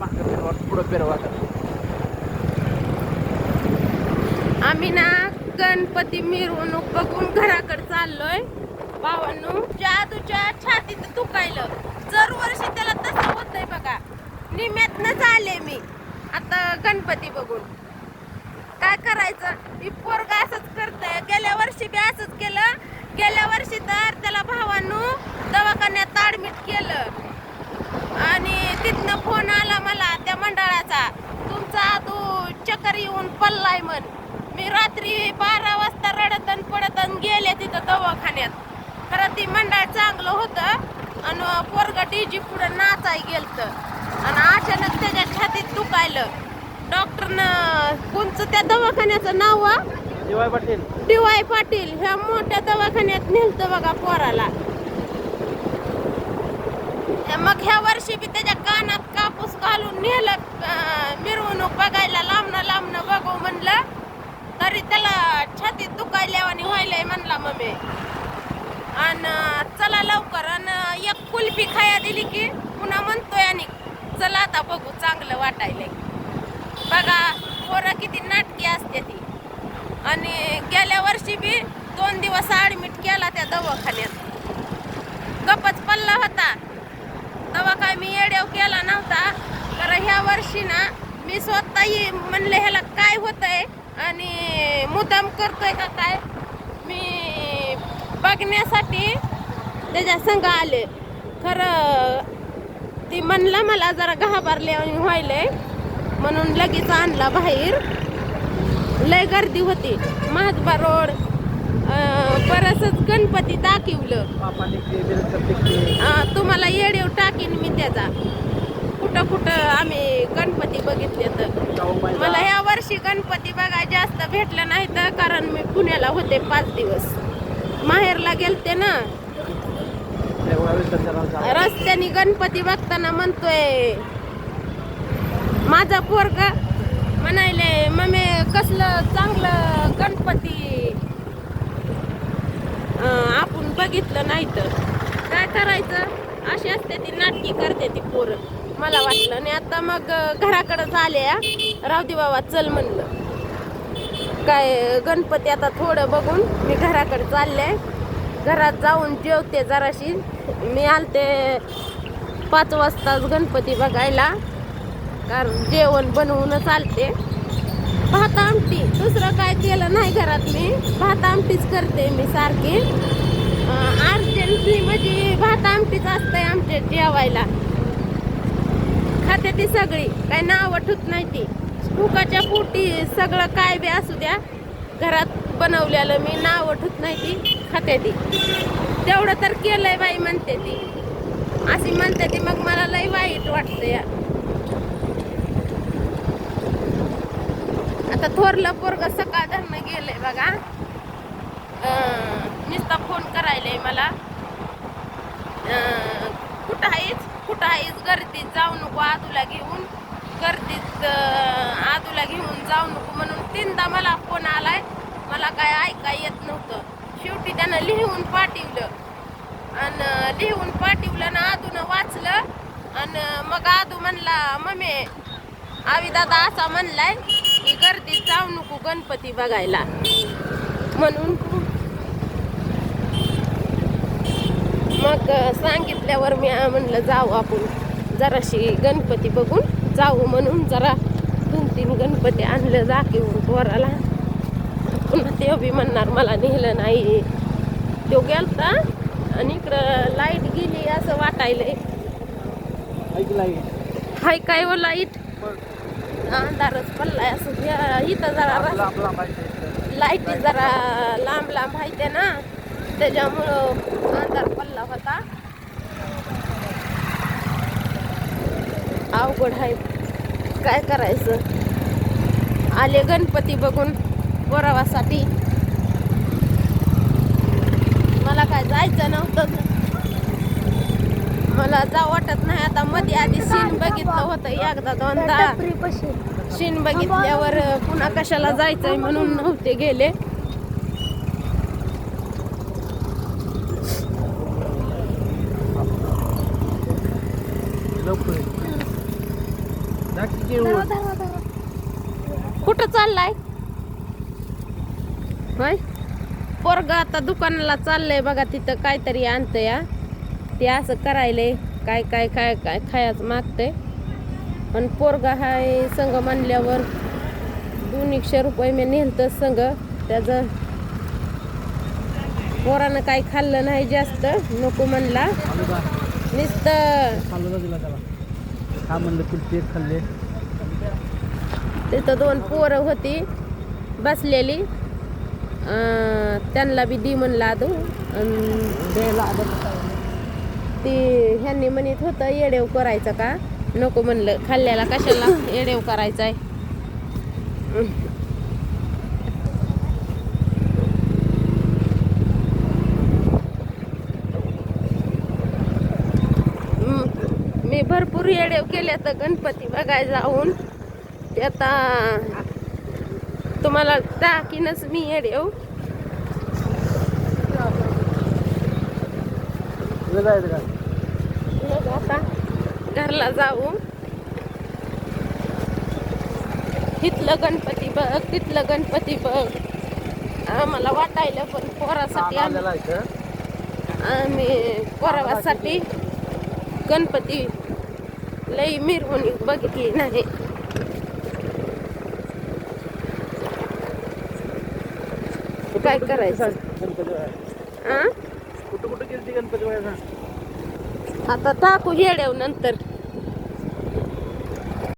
मागं फिरवा पुढं फिरवा आम्ही ना गणपती मिरवणूक बघून घराकडे चाललोय. भावांनो जादूच्या छातीत दुखायलं. जर वर्षी त्याला तसं होतंय बघा. निम्यातनच आले मी. आता गणपती बघून. काय करायचं? ही पोरग असंच करतंय. गेल्या वर्षी बी असंच केलं. गेल्या वर्षी तर त्याला भावांनो दवाखान्यात ऍडमिट केलं. तिथनं फोन आला मला त्या मंडळाचा. तुमचा तू चक्कर येऊन पडलाय म्हण. मी रात्री बारा वाजता रडत आणि पडत आणि गेले तिथं दवाखान्यात. खरं ती मंडळ चांगलं होतं आणि पोरग डीजी पुढं नाचाय गेलत. आणि अचानक त्याच्या छातीत दुखायलं. डॉक्टरनं कोणचं त्या दवाखान्याचं नाव वा दिवाय पाटील. D Y Patil. ह्या मोठ्या दवाखान्यात नेलतं बघा पोराला. मग ह्या वर्षी बी त्याच्या कानात कापूस घालून नेलं मिरवणूक बघायला लांबणं लांबणं बघू म्हणलं तरी त्याला छातीत दुखायल्या आणि व्हायलंय म्हणला मम्मी. आणि चला लवकर. आणि एक कुल्फी खाया दिली की पुन्हा म्हणतोय आणि चला आता बघू चांगलं वाटायलंय. बघा पोरं किती नाटकी असते ती. आणि गेल्या वर्षी बी दोन दिवस ॲडमिट केला त्या दवाखान्यात. गपच पल्ला होता तेव्हा काय मी येड्याव केला नव्हता. तर ह्या वर्षी ना मी स्वतःही म्हणले ह्याला काय होतंय आणि मुद्दाम करतोय का काय? मी बघण्यासाठी त्याच्या संग आले. खरं ती म्हणलं मला जरा घाबरले आणि म्हणून लगेच आणला बाहेर. लय गर्दी होती. महात्बा रोड परसच गणपती दाखवलं. तुम्हाला येडीव टाकीन मी त्याचा. कुठं कुठं आम्ही गणपती बघितले तर. मला ह्या वर्षी गणपती बघायला जास्त भेटलं नाही तर कारण मी पुण्याला होते पाच दिवस. माहेरला गेलते ना. रस्त्याने गणपती बघताना म्हणतोय माझा पोरगा म्हणायले मम्मी कसलं चांगलं गणपती अं, आपण बघितलं नाही तर. काय करायचं? अशी असते ती नाटकी करते ती पोरं मला वाटलं. आणि आता मग घराकडे आल्या रावदी दे बाबा चल म्हणलं. काय गणपती आता थोडं बघून मी घराकडे चालले. घरात जाऊन जेवते जराशी. मी आलते पाच वाजताच गणपती बघायला. कारण जेवण बनवूनच आलते. भात आमटी. दुसरं काय केलं नाही घरात मी. भात आमटीच करते मी सारखी. अर्जंटली म्हणजे भात आमटीच असतंय आमच्या जेवायला. खाते ती सगळी. काय नाव ठुत नाही ती. भुकाच्या पोटी सगळं काय बी असू द्या घरात बनवलेलं मी नाव ठुत नाही ती खाते ती. तेवढं तर केलंय बाई म्हणते ती. अशी म्हणते ती मग मला लई वाईट वाटतं या. आता थोरलं पोरग सकाळ धरणं गेलंय बघा. राहिले मला. कुठं आहेस? कुठं आहेस? गर्दीत जाऊ नको आदूला घेऊन. गर्दीत आजूला आदूला घेऊन जाऊ नको म्हणून तीनदा मला फोन आलाय. मला काय ऐका येत नव्हतं. शेवटी त्यानं लिहून पाठवलं. आणि लिहून पाठवलं ना आदूनं वाचलं. आणि मग आदू म्हणला मम्मी आवी दादा असा म्हणलाय की गर्दीत जाऊ नको गणपती बघायला. म्हणून मग सांगितल्यावर मी म्हणलं जाऊ आपण जराशी गणपती बघून जाऊ म्हणून जरा दोन तीन गणपती आणलं जाकीवून पोराला. पुन्हा ते बी म्हणणार मला नेलं नाही. तो गेलता आणि इकडं लाइट गेली असं वाटायलंय. हाय काय व लाइट? अंधारच पडलाय असं. इथं जरा. लाईटी जरा लांब लांब आहे ना. त्याच्यामुळं अंधार पडला होता. अवघड आहे. काय करायचं? आले गणपती बघून पोरावासाठी. मला काय जायचं नव्हतं. मला जा वाटत नाही. आता मध्ये आधी सीन बघितलं होतं. एकदा दोनदा. शिन बघितल्यावर पुन्हा कशाला जायचंय म्हणून नव्हते गेले. लवकर. ये. कुठं चाललाय? होय? पोरग आता दुकानाला चाललंय बघा तिथं काहीतरी आणतं या ते असं करायले काय काय काय काय खायचं मागतंय. पण पोरग हाय संघ म्हणल्यावर दोन एकशे रुपये मी नेलतं संघ. त्याचं पोरानं काही खाल्लं नाही जास्त नको म्हणला. आलू नुसतं खाल्लं दिला त्याला. खा म्हणलं खाल्ले. तिथं दोन पोरं होती बसलेली. त्यांना बी दी म्हणला आदू. आलं ती ह्यांनी म्हणत होतं येडेव करायचं का? नको म्हणलं. खाल्ल्याला कशाला येडेव करायचा आहे मी भरपूर येडेव केले तर गणपती बघायला जाऊन. ते आता तुम्हाला टाकीनच मी येडेव मग आता घरला जाऊ तिथलं गणपती बघ तिथलं गणपती बघ. आम्हाला वाटायला पण पोरासाठी आम्ही पोरासाठी गणपती लई मिरवणूक बघितली नाही. काय करायचं? आता टाकू येड्याव नंतर.